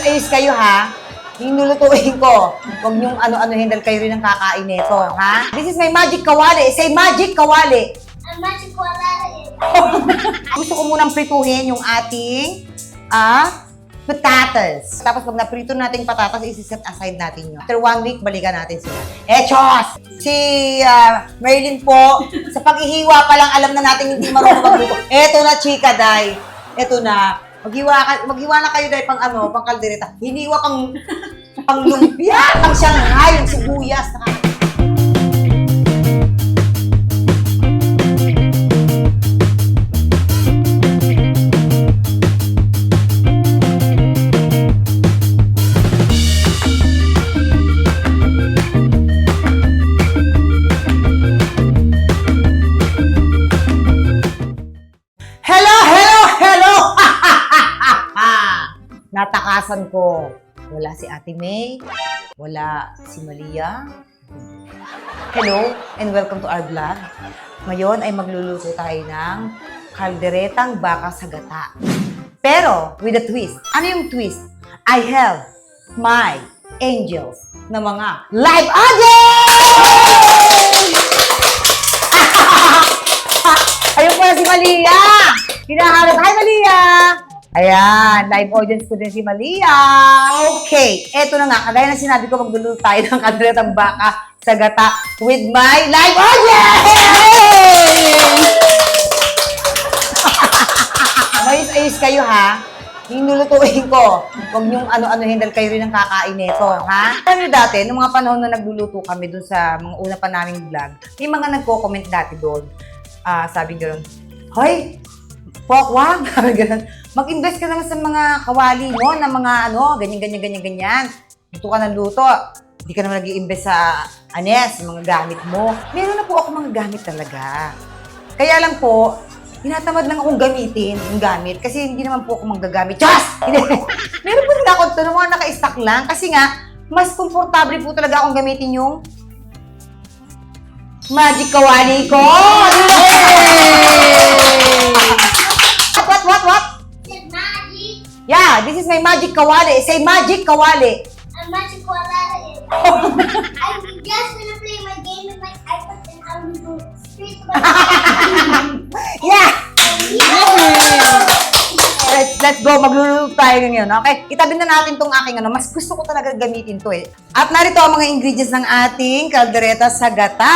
Ayos-ayos kayo ha. Yung nulutuin ko. Huwag niyong ano-ano handle kayo rin ng kakain nito, ha? This is my magic kawali. Say magic kawali. Ang magic eh. Gusto ko munang prituhin yung ating ah, patatas. Tapos pag naprito natin patatas, isi-set aside natin yun. After one week, balikan natin sila. Eh, Chos! Si ah, Marilyn po, sa paghihiwa pa lang, alam na natin hindi marunong magluto. Eto na, chika, day. Eto na. Maghiwa, ka, maghiwa kayo, day, pang ano, pang kaldereta. Hiniwa pang, pang lumpia, pang Shanghai, yung sibuyas. Nakaka- Natakasan ko. Wala si Ate May. Wala si Malia. Hello, and welcome to our vlog. Ngayon ay magluluto tayo ng kalderetang baka sa gata. Pero, with a twist. Ano yung twist? I have my angels na mga live audience! Ayun pala si Malia! Hinahanap. Hi, Malia! Ayan, live audience ko din si Malia. Okay, eto na nga. Kagaya na sinabi ko, magluluto tayo ng kadalatang baka sa gata with my live audience! Ayos-ayos kayo, ha? Yung nulutuin ko, huwag niyong ano-ano handle kayo rin ng kakain nito, ha? Ano dati, nung mga panahon na nagluluto kami dun sa mga una pa naming vlog, may mga nagko-comment dati doon. Ah, sabi gano'n, Hoy, Pok, wag. Sabi gano'n. Mag-invest ka naman sa mga kawali mo na mga ano, ganyan, ganyan, ganyan, ganyan. Luto ka ng luto. Hindi ka naman nag invest sa anes, sa mga gamit mo. Meron na po ako mga gamit talaga. Kaya lang po, tinatamad lang akong gamitin yung gamit kasi hindi naman po ako manggagamit. Diyos! Hindi. Meron po talaga ako ito ng mga naka-stock lang kasi nga, mas komportable po talaga akong gamitin yung magic kawali ko! Yay! Yeah, this is my magic kawali. Say magic kawali. Ang magic wala eh. I'm just gonna play my game with my iPad and I will go straight to my Yeah! Let's, let's go. Magluluto tayo ngayon. Okay? Itabi na natin tong aking ano. Mas gusto ko talaga gamitin to eh. At narito ang mga ingredients ng ating kaldereta sa gata.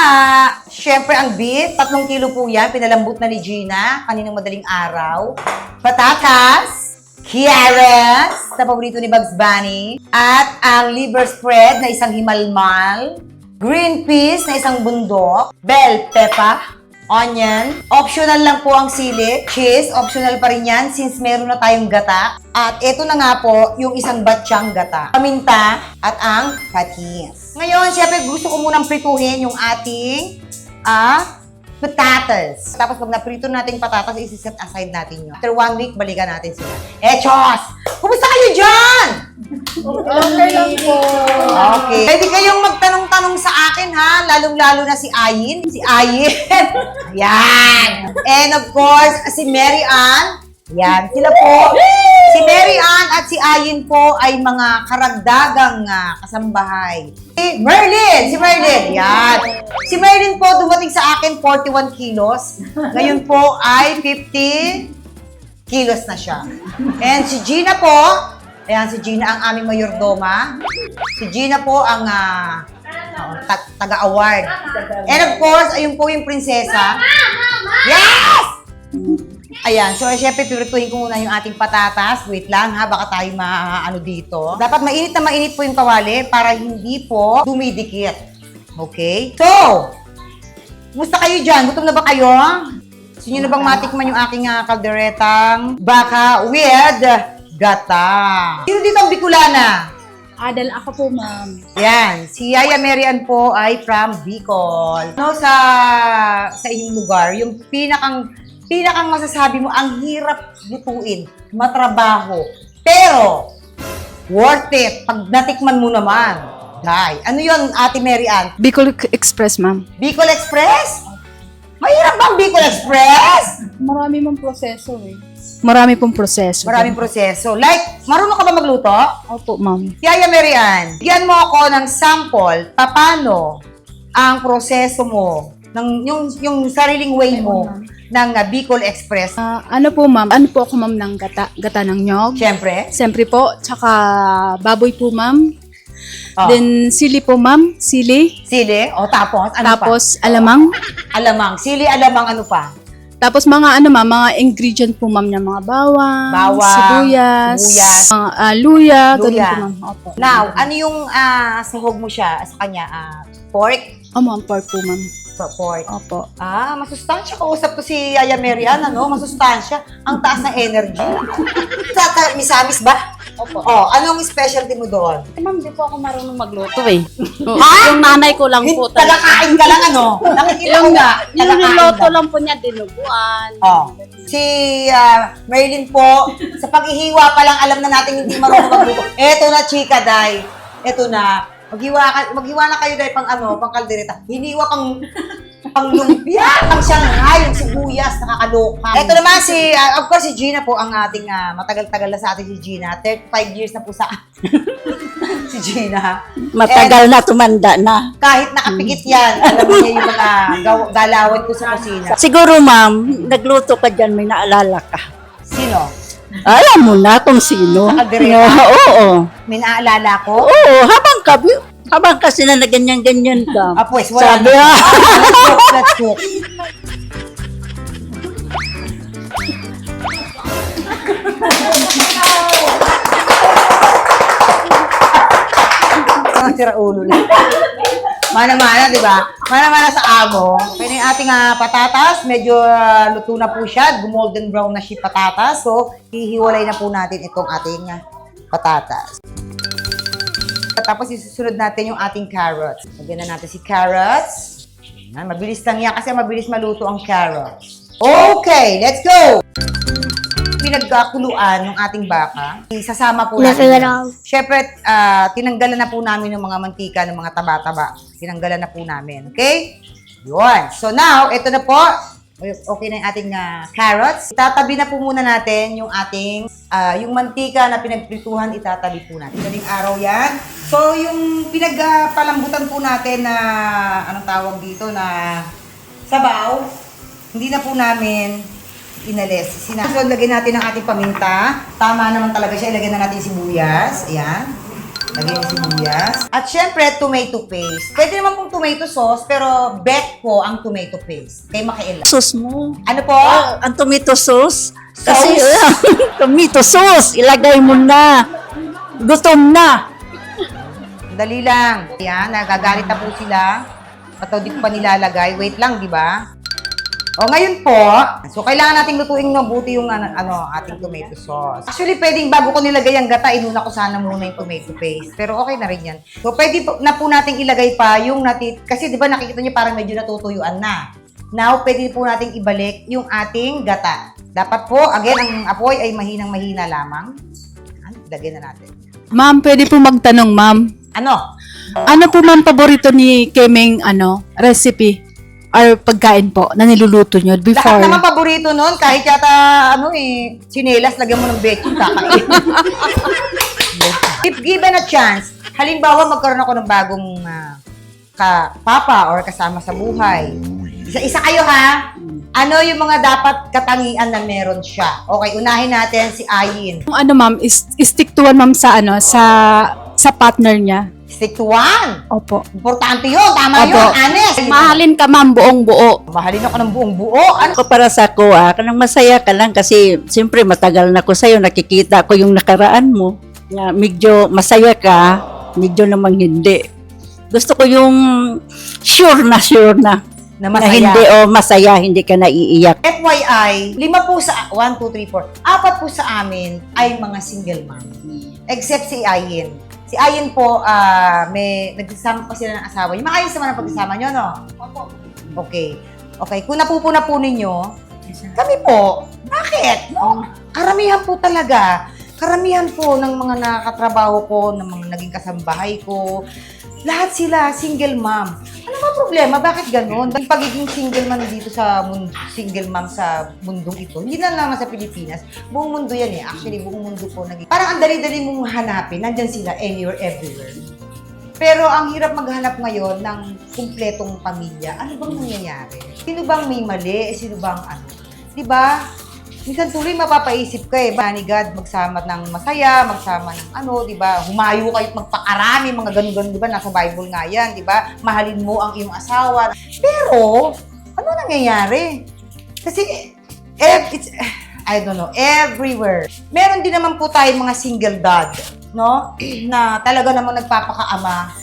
Siyempre, ang beef. Tatlong kilo po yan. Pinalambot na ni Gina. Kaninang madaling araw. Patatas. Carrots, na paborito ni Bugs Bunny. At ang liver spread na isang himalmal. Green peas na isang bundok. Bell pepper onion. Optional lang po ang sili. Cheese, optional pa rin yan since meron na tayong gata. At ito na nga po, yung isang batsyang gata. Paminta at ang patis. Ngayon, syempre gusto ko munang prituhin yung ating ah, patatas. Tapos pag naprito natin patatas, isi-set aside natin yun. After one week, balikan natin sila. Eh, Chos! Kumusta kayo dyan? Okay lang po. Okay. Pwede kayong magtanong-tanong sa akin ha, lalong-lalo na si Ayin. Si Ayin. Yan. And of course, si Mary Ann. Yan. Sila po. Si Mary Ann at si Ayin po ay mga karagdagang ah, kasambahay. Si Merlin! Si Merlin. Yan. Si Merlin po dumating sa akin 41 kilos. Ngayon po ay 50 kilos na siya. And si Gina po, ayan si Gina ang aming mayordoma. Si Gina po ang ah, ta- taga-award. And of course, ayun po yung prinsesa. Yes! Ayan, so eh, syempre ko muna yung ating patatas. Wait lang ha, baka tayo maano dito. Dapat mainit na mainit po yung kawali para hindi po dumidikit. Okay? So, Kumusta kayo dyan? Gutom na ba kayo? Gusto nyo na bang matikman yung aking uh, kalderetang baka with gata? Sino dito ang Bicolana? Adal ako po, ma'am. Yan, si Yaya Marian po ay from Bicol. No, sa sa inyong lugar, yung pinakang pinakang masasabi mo ang hirap lutuin, matrabaho. Pero worth it pag natikman mo naman. Dai, ano 'yon, Ate Mary Ann? Bicol Express, ma'am. Bicol Express? Mahirap bang Bicol Express? Marami mong proseso eh. Marami pong proseso. Maraming proseso. Like, marunong ka ba magluto? Opo, ma'am. Yaya Marian, bigyan mo ako ng sample paano ang proseso mo ng yung yung sariling way mo ng uh, Bicol Express. Ah, ano po, ma'am? Ano po ako, ma'am, ng gata, gata ng nyog? Siyempre. Siyempre po, tsaka baboy po, ma'am. Oh. Then, sili po, ma'am. Sili. sili, o tapos ano Tapos, alamang. pa? Alamang. Sili, alamang ano pa? Tapos, mga ano, ma'am, mga ingredient po, ma'am, ng mga bawang, Bawang, sibuyas, sibuyas. mga ah, luya, ganun Luya. po, ma'am. Opo. Now, ano yung ah, sahog mo siya sa kanya? Ah, pork? Oh, ma'am, pork po, ma'am. So, pork. Opo. Ah, masustansya. Kausap ko si Yaya Marian, ano? Masustansya. Ang taas ng energy. Tata, misamis ba? Opo. Oh, anong specialty mo doon? Ma'am, di po ako marunong magluto eh. Yung nanay ko lang po talaga. Tagakain ka lang, ano? Nakikita ko Yung, nga. yung niloto lang. lang po niya, dinuguan. Oh. Si ah, Marilyn po, sa paghihiwa pa lang alam na natin hindi marunong magluto. Eto na, chika, day. Eto na. Maghiwa, ka, maghiwa na kayo, day, pang ano, pang kaldereta. Hiniwa kang pang lumpia, pang Shanghai, yung sibuyas, nakakaloka. Eto naman si, ah, of course, si Gina po, ang ating ah, matagal-tagal na sa atin si Gina. 35 years na po sa si Gina. Matagal na tumanda na. Kahit nakapikit yan, alam niya yung mga gaw- galawan ko sa kusina. Siguro ma'am, nagluto ka dyan, may naalala ka. Sino? Alam mo na kung sino. Sa kaldereta? Oo. May naalala ko? Oo, habang ka, habang kasi na ganyan-ganyan ka. Ah, pues, wala Sabi na. ah. let's cook, let's sira ulo lang. Mana-mana, di ba? Mana-mana sa amo. Na yung ating ah, patatas. Medyo ah, luto na po siya. Gumolden brown na siya patatas. So, hihiwalay na po natin itong ating ah, patatas. Tapos isusunod natin yung ating carrots. Lagyan na natin si carrots. Mabilis lang yan kasi mabilis maluto ang carrots. Okay, let's go! Pinagkakuluan ng ating baka. Isasama po natin. yan. Siyempre, ah, tinanggalan na po namin yung mga mantika ng mga taba-taba. Tinanggalan na po namin. Okay? Yun. So now, ito na po. Okay na yung ating ah, carrots. Itatabi na po muna natin yung ating, ah, yung mantika na pinagprituhan, itatabi po natin. Galing araw yan. So, yung pinagpalambutan po natin na, anong tawag dito, na sabaw, hindi na po namin inalis. Sina so, lagyan natin ang ating paminta. Tama naman talaga siya. Ilagyan na natin sibuyas. Ayan. Lagyan yung sibuyas. At syempre, tomato paste. Pwede naman pong tomato sauce, pero bet po ang tomato paste. Kay Makaela. Sauce mo. Ano po? Ang tomato sauce. Kasi, Sauce? tomato sauce, ilagay mo na. Gutom na. Dali lang. Ayan, nagagalit na po sila. At di ko pa nilalagay. Wait lang, di ba? O ngayon po, so kailangan nating lutuin mabuti yung ano, ano, ating tomato sauce. Actually, pwedeng bago ko nilagay ang gata, inuna ko sana muna yung tomato paste. Pero okay na rin yan. So pwede po, na po nating ilagay pa yung natit... Kasi di ba nakikita niyo parang medyo natutuyuan na. Now, pwede po nating ibalik yung ating gata. Dapat po, again, ang apoy ay mahinang-mahina lamang. Lagyan na natin. Ma'am, pwede po magtanong, ma'am. Ano? Ano po, ma'am, paborito ni Kemeng, ano, recipe or pagkain po na niluluto nyo Lahat before? naman paborito nun, kahit yata, ano eh, chinelas, lagyan mo ng betchin, kakain. If given a chance, halimbawa magkaroon ako ng bagong ah, ka papa or kasama sa buhay. Isa-isa kayo ha. Ano yung mga dapat katangian na meron siya? Okay, unahin natin si Ayin. Yung ano, ma'am, is, stick to one, ma'am, sa, ano, sa, sa partner niya. One. Opo. Importante yun. Tama Opo. yun. Honest. Mahalin ka, ma'am, buong buo. Mahalin ako ng buong buo. Ano? Ako para sa ko, ah, kanang masaya ka lang kasi siyempre matagal na ko sa'yo, nakikita ko yung nakaraan mo. Na medyo masaya ka, medyo namang hindi. Gusto ko yung sure na sure na. Na Na masaya. hindi o masaya, hindi ka naiiyak. FYI, lima po sa, 1, 2, 3, 4, apat po sa amin ay mga single mom. Except si Ayin. Si Ayin po, ah, may, nagsasama pa sila ng asawa. Yung maayos naman ang pagsasama nyo, no? Okay. Okay, kung napupuna po ninyo, kami po, bakit? No? Karamihan po talaga. Karamihan po ng mga nakakatrabaho ko, ng mga naging kasambahay ko, lahat sila single mom. Ano ba problema? Bakit ganun? Ang pagiging single man dito sa mundo, single mom sa mundong ito, hindi na naman sa Pilipinas. Buong mundo yan eh. Actually, buong mundo po naging. Parang ang dali-dali mong hanapin. Nandyan sila anywhere, everywhere. Pero ang hirap maghanap ngayon ng kumpletong pamilya. Ano bang nangyayari? Sino bang may mali? Sino bang ano? Di ba? Minsan tuloy mapapaisip ka eh, ni God, magsama ng masaya, magsama ng ano, di ba? Humayo kayo at magpakarami, mga ganun-ganun, di ba? Nasa Bible nga yan, di ba? Mahalin mo ang iyong asawa. Pero, ano nangyayari? Kasi, eh, it's, I don't know, everywhere. Meron din naman po tayong mga single dad, no? na talaga namang nagpapakaama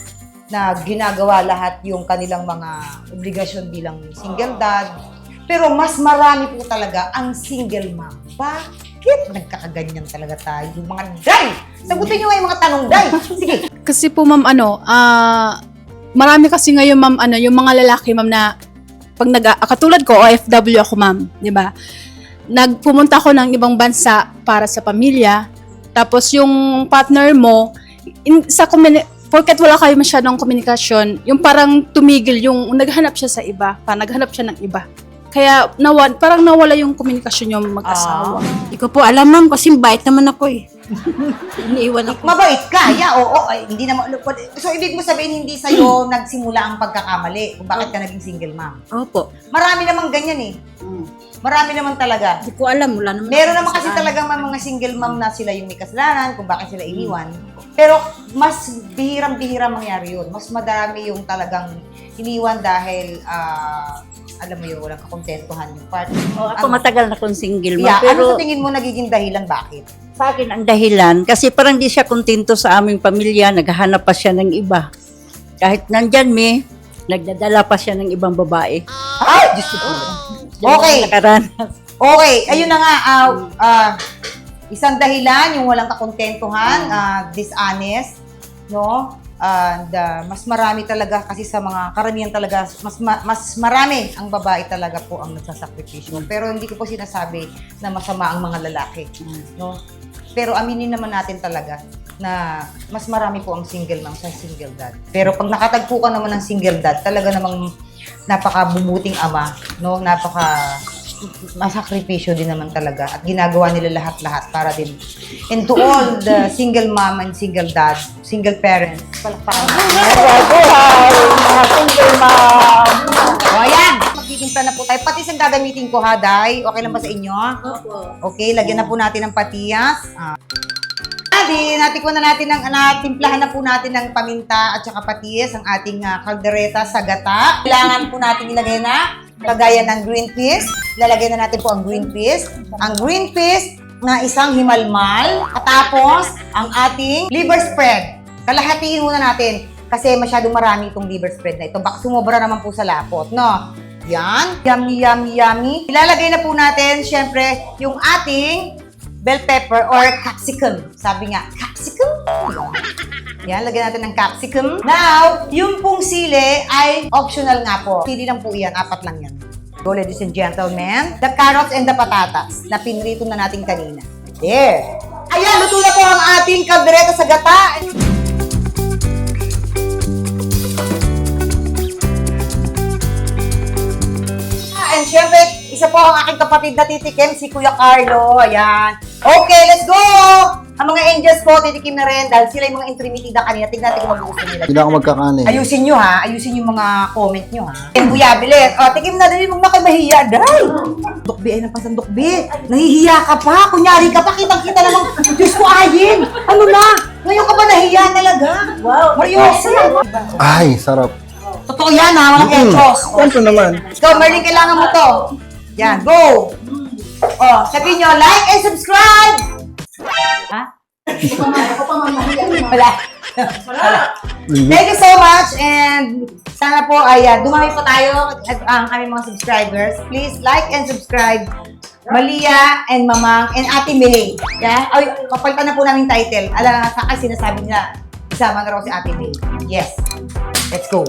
na ginagawa lahat yung kanilang mga obligasyon bilang single dad. Pero mas marami po talaga ang single mom. Bakit nagkakaganyan talaga tayo? Yung mga day! Sagutin nyo nga yung mga tanong day! Sige! Kasi po ma'am ano, ah marami kasi ngayon ma'am ano, yung mga lalaki ma'am na pag nag ah, katulad ko OFW ako ma'am, 'di ba? Nagpumunta ako ng ibang bansa para sa pamilya. Tapos yung partner mo in, sa communi- porket wala kayo masyadong komunikasyon, yung parang tumigil, yung naghanap siya sa iba, pa naghanap siya ng iba. Kaya nawa, parang nawala yung komunikasyon yung mag-asawa. Ah. Ikaw po, alam ma'am, kasi bait naman ako eh. Iniiwan ako. Mabait ka, yeah, oo, ay, hindi naman, so ibig mo sabihin hindi sa'yo nagsimula ang pagkakamali kung bakit ka naging single mom. Opo. Marami namang ganyan eh. Marami naman talaga. Hindi ko alam, wala naman. Meron naman kasi talaga mga single mom na sila yung may kasalanan kung bakit sila iniwan. Pero mas bihirang-bihira mangyari yun. Mas madami yung talagang iniwan dahil, ah, alam mo yun, walang kakontentuhan yung partner. O, ako Ano? matagal na kong single mom. Yeah, pero ano sa tingin mo nagiging dahilan bakit? sa akin ang dahilan, kasi parang di siya kontento sa aming pamilya, naghahanap pa siya ng iba. Kahit nandyan me, nagdadala pa siya ng ibang babae. Ay, Diyos ko Okay. nakaranas. Okay, ayun na nga, ah, ah, isang dahilan, yung walang kakontentuhan, ah, dishonest, no? And ah, mas marami talaga kasi sa mga karamihan talaga, mas ma- mas marami ang babae talaga po ang nagsasakripisyo. Pero hindi ko po sinasabi na masama ang mga lalaki, no? Pero aminin naman natin talaga na mas marami po ang single mom sa single dad. Pero pag nakatagpo ka naman ng single dad, talaga namang napakabubuting ama, no? Napaka masakripisyo din naman talaga at ginagawa nila lahat-lahat para din. And to all the single mom and single dad, single parents, palakpakan. Mga single mom! O ayan, magtitimpla na po tayo. Patis ang gagamitin ko ha, Day. Okay lang ba sa inyo? Okay, lagyan na po natin ng patias. Ah. Adi, natikman na natin ng, natimplahan na po natin ng paminta at saka patis ang ating ah, kaldereta sa gata. Kailangan po natin ilagay na kagaya ng green peas. Lalagay na natin po ang green peas. Ang green peas na isang himalmal. At tapos, ang ating liver spread. Kalahatiin muna natin kasi masyadong marami itong liver spread na ito. Baka sumobra naman po sa lapot, no? Yan. Yummy, yummy, yummy. Ilalagay na po natin, syempre, yung ating bell pepper or capsicum. Sabi nga, capsicum? Yan, lagyan natin ng capsicum. Now, yung pong sili ay optional nga po. Sili lang po yan, apat lang yan. Go, ladies and gentlemen, the carrots and the patatas na pinrito na natin kanina. There. Ayan, luto na po ang ating kaldereta sa gata. Ah, And syempre, isa po ang aking kapatid na titikim, si Kuya Carlo. Ayan. Okay, let's go! Ang mga angels po, titikim na rin dahil sila yung mga intrimitida kanina. Tignan natin kung magugustuhan nila. Hindi ako magkakanin. Ayusin nyo ha. Ayusin yung mga comment nyo ha. Yung buyabilis. O, tikim na din. Huwag na kayo mahiya. Day! Dokbi, ay napasan dokbi. Nahihiya ka pa. Kunyari ka pa. Kitang-kita namang, Diyos ko, ayin. Ano na? Ngayon ka ba nahiya talaga? Wow. Mariosa. Ay, sarap. Totoo yan ha. Walang Mm. etros. Kwento naman. Ikaw, Merlin, kailangan mo to. Yan, go! Oh, sabihin nyo, like and subscribe! Ha? Wala. Thank you so much and sana po ay uh, dumami po tayo at ang aming mga subscribers. Please like and subscribe Malia and Mamang and Ate May. Yeah? Ay, papalitan na po namin title. Alam sa kasi sinasabi nila isama na raw si Ate May. Yes. Let's go.